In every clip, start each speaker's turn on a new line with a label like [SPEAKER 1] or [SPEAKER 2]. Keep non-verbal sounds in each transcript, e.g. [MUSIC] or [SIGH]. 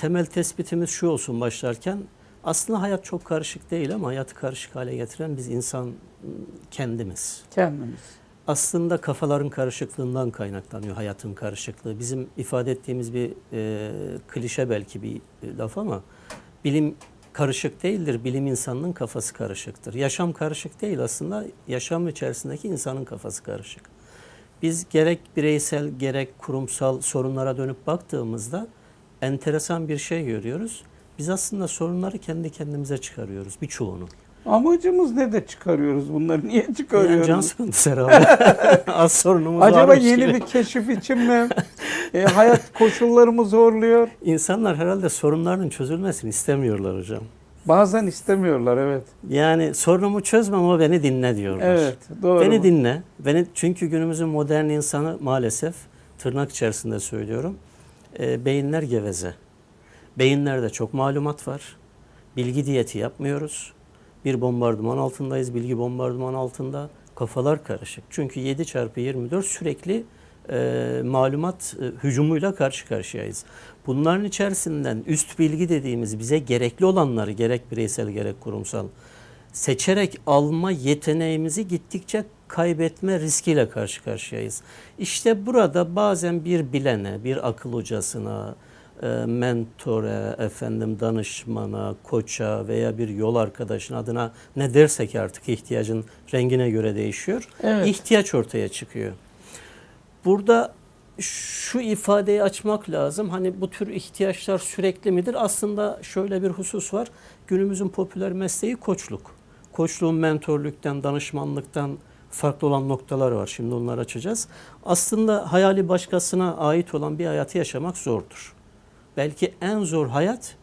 [SPEAKER 1] temel tespitimiz şu olsun başlarken. Aslında hayat çok karışık değil ama hayatı karışık hale getiren biz insan kendimiz.
[SPEAKER 2] Kendimiz.
[SPEAKER 1] Aslında kafaların karışıklığından kaynaklanıyor hayatın karışıklığı. Bizim ifade ettiğimiz bir e, klişe belki bir laf ama bilim karışık değildir. Bilim insanının kafası karışıktır. Yaşam karışık değil aslında. Yaşam içerisindeki insanın kafası karışık. Biz gerek bireysel gerek kurumsal sorunlara dönüp baktığımızda enteresan bir şey görüyoruz. Biz aslında sorunları kendi kendimize çıkarıyoruz birçoğunu.
[SPEAKER 2] Amacımız ne de çıkarıyoruz bunları? Niye
[SPEAKER 1] Yani
[SPEAKER 2] çıkarıyoruz?
[SPEAKER 1] can sıkıntısı herhalde. [LAUGHS] Az sorunumuz
[SPEAKER 2] Acaba yeni
[SPEAKER 1] gibi.
[SPEAKER 2] bir keşif için mi? E, hayat koşulları mı zorluyor?
[SPEAKER 1] İnsanlar herhalde sorunlarının çözülmesini istemiyorlar hocam.
[SPEAKER 2] Bazen istemiyorlar evet.
[SPEAKER 1] Yani sorunumu çözme ama beni dinle diyorlar.
[SPEAKER 2] Evet doğru.
[SPEAKER 1] Beni dinle. Beni çünkü günümüzün modern insanı maalesef tırnak içerisinde söylüyorum. E, beyinler geveze. Beyinlerde çok malumat var. Bilgi diyeti yapmıyoruz. Bir bombardıman altındayız. Bilgi bombardıman altında. Kafalar karışık. Çünkü 7 çarpı 24 sürekli e, malumat e, hücumuyla karşı karşıyayız. Bunların içerisinden üst bilgi dediğimiz bize gerekli olanları gerek bireysel gerek kurumsal seçerek alma yeteneğimizi gittikçe kaybetme riskiyle karşı karşıyayız. İşte burada bazen bir bilene, bir akıl hocasına, e, mentora, efendim danışmana, koça veya bir yol arkadaşın adına ne dersek artık ihtiyacın rengine göre değişiyor.
[SPEAKER 2] Evet.
[SPEAKER 1] İhtiyaç ortaya çıkıyor. Burada şu ifadeyi açmak lazım. Hani bu tür ihtiyaçlar sürekli midir? Aslında şöyle bir husus var. Günümüzün popüler mesleği koçluk. Koçluğun mentorluktan, danışmanlıktan farklı olan noktalar var. Şimdi onları açacağız. Aslında hayali başkasına ait olan bir hayatı yaşamak zordur. Belki en zor hayat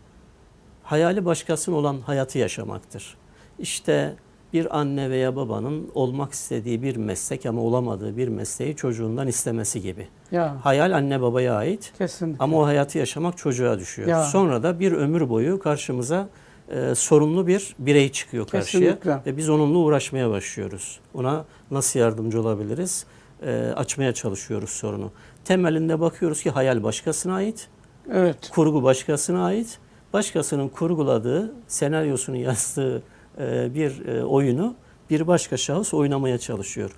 [SPEAKER 1] hayali başkasının olan hayatı yaşamaktır. İşte bir anne veya babanın olmak istediği bir meslek ama olamadığı bir mesleği çocuğundan istemesi gibi.
[SPEAKER 2] Ya
[SPEAKER 1] Hayal anne babaya ait
[SPEAKER 2] kesinlikle.
[SPEAKER 1] ama o hayatı yaşamak çocuğa düşüyor.
[SPEAKER 2] Ya.
[SPEAKER 1] Sonra da bir ömür boyu karşımıza e, sorumlu bir birey çıkıyor karşıya
[SPEAKER 2] Kesinlikle.
[SPEAKER 1] ve biz onunla uğraşmaya başlıyoruz. Ona nasıl yardımcı olabiliriz? E, açmaya çalışıyoruz sorunu. Temelinde bakıyoruz ki hayal başkasına ait,
[SPEAKER 2] Evet.
[SPEAKER 1] kurgu başkasına ait. Başkasının kurguladığı, senaryosunu [LAUGHS] yazdığı e, bir e, oyunu bir başka şahıs oynamaya çalışıyor.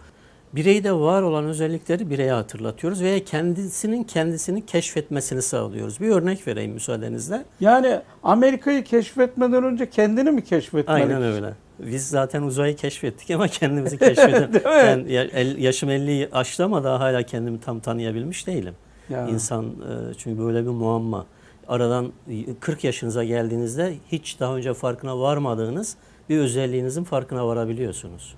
[SPEAKER 1] Bireyde var olan özellikleri bireye hatırlatıyoruz veya kendisinin kendisini keşfetmesini sağlıyoruz. Bir örnek vereyim müsaadenizle.
[SPEAKER 2] Yani Amerika'yı keşfetmeden önce kendini mi keşfetmeli?
[SPEAKER 1] Aynen öyle. Biz zaten uzayı keşfettik ama kendimizi [LAUGHS]
[SPEAKER 2] mi?
[SPEAKER 1] ben yaşım 50'yi aştı ama daha hala kendimi tam tanıyabilmiş değilim.
[SPEAKER 2] Ya.
[SPEAKER 1] İnsan e, çünkü böyle bir muamma. Aradan 40 yaşınıza geldiğinizde hiç daha önce farkına varmadığınız bir özelliğinizin farkına varabiliyorsunuz.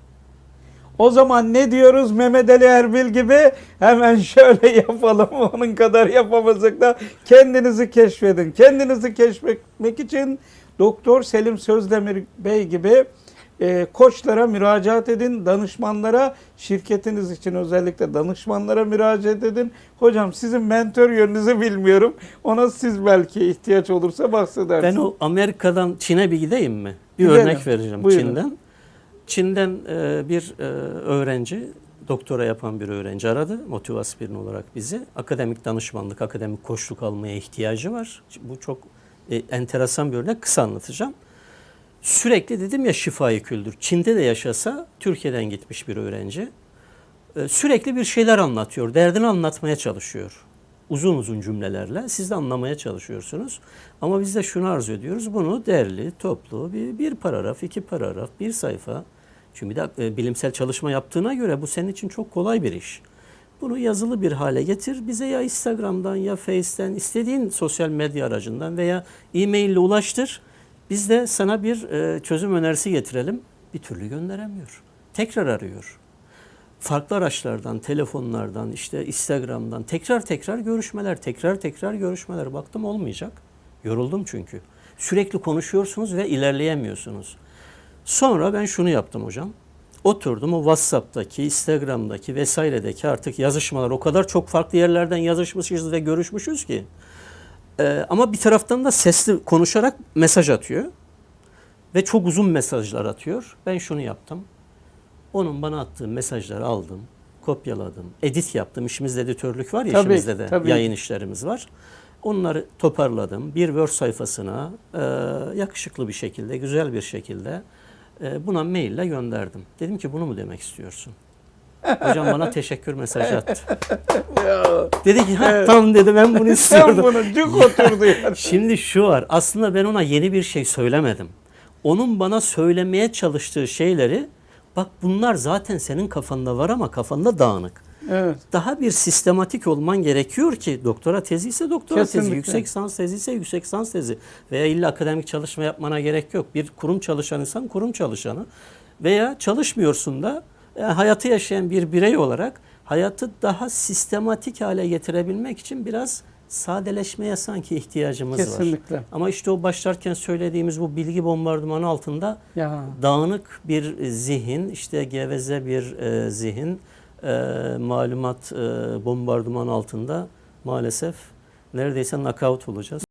[SPEAKER 2] O zaman ne diyoruz Mehmet Ali Erbil gibi? Hemen [LAUGHS] şöyle yapalım. Onun kadar yapamasak da kendinizi keşfedin. Kendinizi keşfetmek için Doktor Selim Sözdemir Bey gibi e, koçlara müracaat edin. Danışmanlara, şirketiniz için özellikle danışmanlara müracaat edin. Hocam sizin mentor yönünüzü bilmiyorum. Ona siz belki ihtiyaç olursa bahsedersiniz.
[SPEAKER 1] Ben o Amerika'dan Çin'e bir gideyim mi? Bir
[SPEAKER 2] Gidelim.
[SPEAKER 1] örnek vereceğim
[SPEAKER 2] Buyurun.
[SPEAKER 1] Çin'den. Çin'den e, bir e, öğrenci, doktora yapan bir öğrenci aradı. Motivasyonu olarak bizi. Akademik danışmanlık, akademik koçluk almaya ihtiyacı var. Bu çok e, enteresan bir örnek. Kısa anlatacağım. Sürekli dedim ya şifayı küldür. Çin'de de yaşasa Türkiye'den gitmiş bir öğrenci. Sürekli bir şeyler anlatıyor. Derdini anlatmaya çalışıyor. Uzun uzun cümlelerle. Siz de anlamaya çalışıyorsunuz. Ama biz de şunu arzu ediyoruz. Bunu derli, toplu, bir, bir paragraf, iki paragraf, bir sayfa. Çünkü bir de e, bilimsel çalışma yaptığına göre bu senin için çok kolay bir iş. Bunu yazılı bir hale getir. Bize ya Instagram'dan ya Face'ten istediğin sosyal medya aracından veya e-mail ile ulaştır. Biz de sana bir e, çözüm önerisi getirelim. Bir türlü gönderemiyor. Tekrar arıyor. Farklı araçlardan, telefonlardan, işte Instagram'dan tekrar tekrar görüşmeler, tekrar tekrar görüşmeler. Baktım olmayacak. Yoruldum çünkü. Sürekli konuşuyorsunuz ve ilerleyemiyorsunuz. Sonra ben şunu yaptım hocam. Oturdum o WhatsApp'taki, Instagram'daki vesairedeki artık yazışmalar o kadar çok farklı yerlerden yazışmışız ve görüşmüşüz ki. Ee, ama bir taraftan da sesli konuşarak mesaj atıyor. Ve çok uzun mesajlar atıyor. Ben şunu yaptım. Onun bana attığı mesajları aldım, kopyaladım, edit yaptım. İşimizde editörlük var ya,
[SPEAKER 2] Tabii,
[SPEAKER 1] işimizde de
[SPEAKER 2] tabii.
[SPEAKER 1] yayın işlerimiz var. Onları toparladım. Bir Word sayfasına e, yakışıklı bir şekilde, güzel bir şekilde e, buna maille gönderdim. Dedim ki bunu mu demek istiyorsun? [LAUGHS] Hocam bana teşekkür mesajı attı. [LAUGHS]
[SPEAKER 2] Ya,
[SPEAKER 1] Dedi ki ha, tamam dedi ben bunu
[SPEAKER 2] Sen
[SPEAKER 1] istiyordum.
[SPEAKER 2] bunu cuk oturdu yani. [LAUGHS]
[SPEAKER 1] Şimdi şu var. Aslında ben ona yeni bir şey söylemedim. Onun bana söylemeye çalıştığı şeyleri bak bunlar zaten senin kafanda var ama kafanda dağınık.
[SPEAKER 2] Evet.
[SPEAKER 1] Daha bir sistematik olman gerekiyor ki doktora tezi ise doktora tezi,
[SPEAKER 2] Kesinlikle.
[SPEAKER 1] yüksek lisans tezi ise yüksek lisans tezi veya illa akademik çalışma yapmana gerek yok. Bir kurum çalışan insan kurum çalışanı veya çalışmıyorsun da e, hayatı yaşayan bir birey olarak hayatı daha sistematik hale getirebilmek için biraz sadeleşmeye sanki ihtiyacımız var.
[SPEAKER 2] Kesinlikle.
[SPEAKER 1] Ama işte o başlarken söylediğimiz bu bilgi bombardımanı altında
[SPEAKER 2] Ya.
[SPEAKER 1] dağınık bir zihin, işte geveze bir e, zihin, e, malumat e, bombardıman altında maalesef neredeyse knockout olacağız.